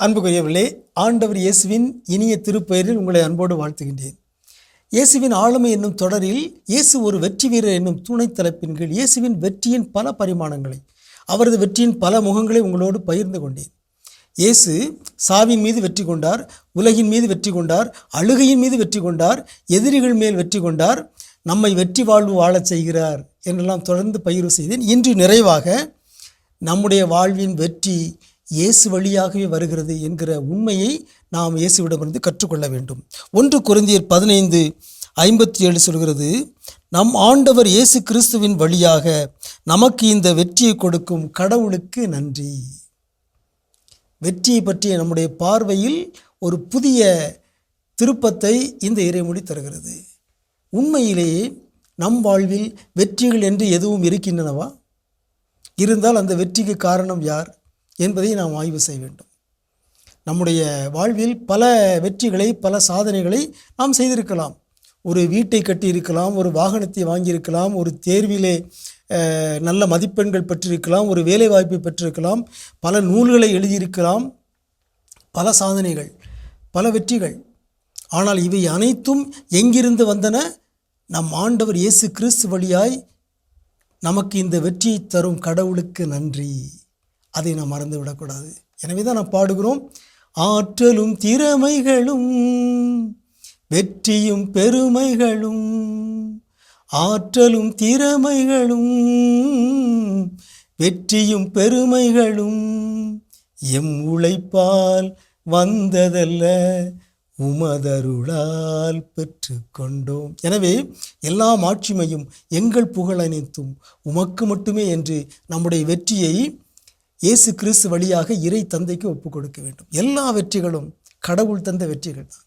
அன்புக்குரியவர்களே ஆண்டவர் இயேசுவின் இனிய திருப்பெயரில் உங்களை அன்போடு வாழ்த்துகின்றேன். இயேசுவின் ஆளுமை என்னும் தொடரில் இயேசு ஒரு வெற்றி வீரர் என்னும் துணை தலைப்பின் கீழ் இயேசுவின் வெற்றியின் பல பரிமாணங்களை அவரது வெற்றியின் பல முகங்களை உங்களோடு பகிர்ந்து கொண்டேன். இயேசு சாவின் மீது வெற்றி கொண்டார் உலகின் மீது வெற்றி கொண்டார் அழுகையின் மீது வெற்றி கொண்டார் எதிரிகள் மேல் வெற்றி கொண்டார் நம்மை வெற்றி வாழ்வு வாழச் செய்கிறார் என்றெல்லாம் தொடர்ந்து பயிர் செய்தேன். இன்று நிறைவாக நம்முடைய வாழ்வின் வெற்றி இயேசு வழியாகவே வருகிறது என்கிற உண்மையை நாம் இயேசுவிடமிருந்து கற்றுக்கொள்ள வேண்டும். ஒன்று குருந்தியர் பதினைந்து ஐம்பத்தி ஏழு சொல்கிறது நம் ஆண்டவர் இயேசு கிறிஸ்துவின் வழியாக நமக்கு இந்த வெற்றியை கொடுக்கும் கடவுளுக்கு நன்றி. வெற்றியை பற்றிய நம்முடைய பார்வையில் ஒரு புதிய திருப்பத்தை இந்த இறைமொழி தருகிறது. உண்மையிலேயே நம் வாழ்வில் வெற்றிகள் என்று எதுவும் இருக்கின்றனவா? இருந்தால் அந்த வெற்றிக்கு காரணம் யார்? என்பதை நாம் ஆய்வு செய்ய வேண்டும். நம்முடைய வாழ்வில் பல வெற்றிகளை பல சாதனைகளை நாம் செய்திருக்கலாம். ஒரு வீட்டை கட்டியிருக்கலாம் ஒரு வாகனத்தை வாங்கியிருக்கலாம் ஒரு தேர்விலே நல்ல மதிப்பெண்கள் பெற்றிருக்கலாம் ஒரு வேலை வாய்ப்பை பெற்றிருக்கலாம் பல நூல்களை எழுதியிருக்கலாம் பல சாதனைகள் பல வெற்றிகள். ஆனால் இவை அனைத்தும் எங்கிருந்து வந்தன? நம் ஆண்டவர் இயேசு கிறிஸ்து வழியாய் நமக்கு இந்த வெற்றியை தரும் கடவுளுக்கு நன்றி. அதை நாம் மறந்து விடக்கூடாது எனவே தான் நாம் பாடுகிறோம் ஆற்றலும் திறமைகளும் வெற்றியும் பெருமைகளும் ஆற்றலும் திறமைகளும் வெற்றியும் பெருமைகளும் எம் உழைப்பால் வந்ததல்ல உமதருளால் பெற்றுக்கொண்டோம் எனவே எல்லா மாட்சிமையும் எங்கள் புகழ் அனைத்தும் உமக்கு மட்டுமே என்று நம்முடைய வெற்றியை இயேசு கிறிஸ்து வழியாக இறை தந்தைக்கு ஒப்புக் கொடுக்க வேண்டும். எல்லா வெற்றிகளும் கடவுள் தந்த வெற்றிகள் தான்.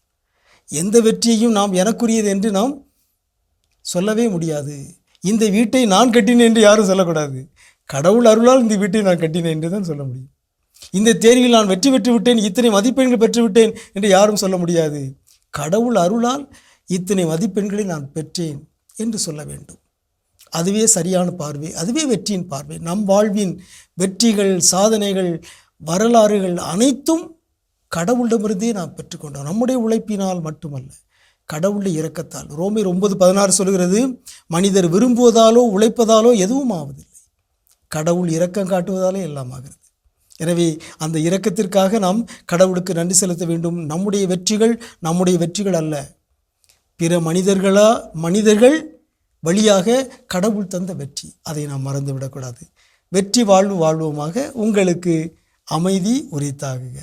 எந்த வெற்றியையும் நாம் எனக்குரியது என்று நாம் சொல்லவே முடியாது. இந்த வீட்டை நான் கட்டினேன் என்று யாரும் சொல்லக்கூடாது. கடவுள் அருளால் இந்த வீட்டை நான் கட்டினேன் என்று தான் சொல்ல முடியும். இந்த தேர்வில் நான் வெற்றி பெற்று விட்டேன் இத்தனை மதிப்பெண்கள் பெற்றுவிட்டேன் என்று யாரும் சொல்ல முடியாது. கடவுள் அருளால் இத்தனை மதிப்பெண்களை நான் பெற்றேன் என்று சொல்ல வேண்டும். அதுவே சரியான பார்வை அதுவே வெற்றியின் பார்வை. நம் வாழ்வின் வெற்றிகள் சாதனைகள் வரலாறுகள் அனைத்தும் கடவுளிடமிருந்தே நாம் பெற்றுக்கொண்டோம். நம்முடைய உழைப்பினால் மட்டுமல்ல கடவுளை இறக்கத்தால் ரோமர் ஒன்பது பதினாறு சொல்கிறது மனிதர் விரும்புவதாலோ உழைப்பதாலோ எதுவும் ஆவதில்லை. கடவுள் இரக்கம் காட்டுவதாலே எல்லாம் ஆகிறது. எனவே அந்த இரக்கத்திற்காக நாம் கடவுளுக்கு நன்றி செலுத்த வேண்டும். நம்முடைய வெற்றிகள் நம்முடைய வெற்றிகள் அல்ல. பிற மனிதர்களா மனிதர்கள் வழியாக கடவுள் தந்த வெற்றி. அதை நாம் மறந்து விடக்கூடாது. வெற்றி வாழ்வு வாழ்வோமாக உங்களுக்கு அமைதி உரித்தாகுக.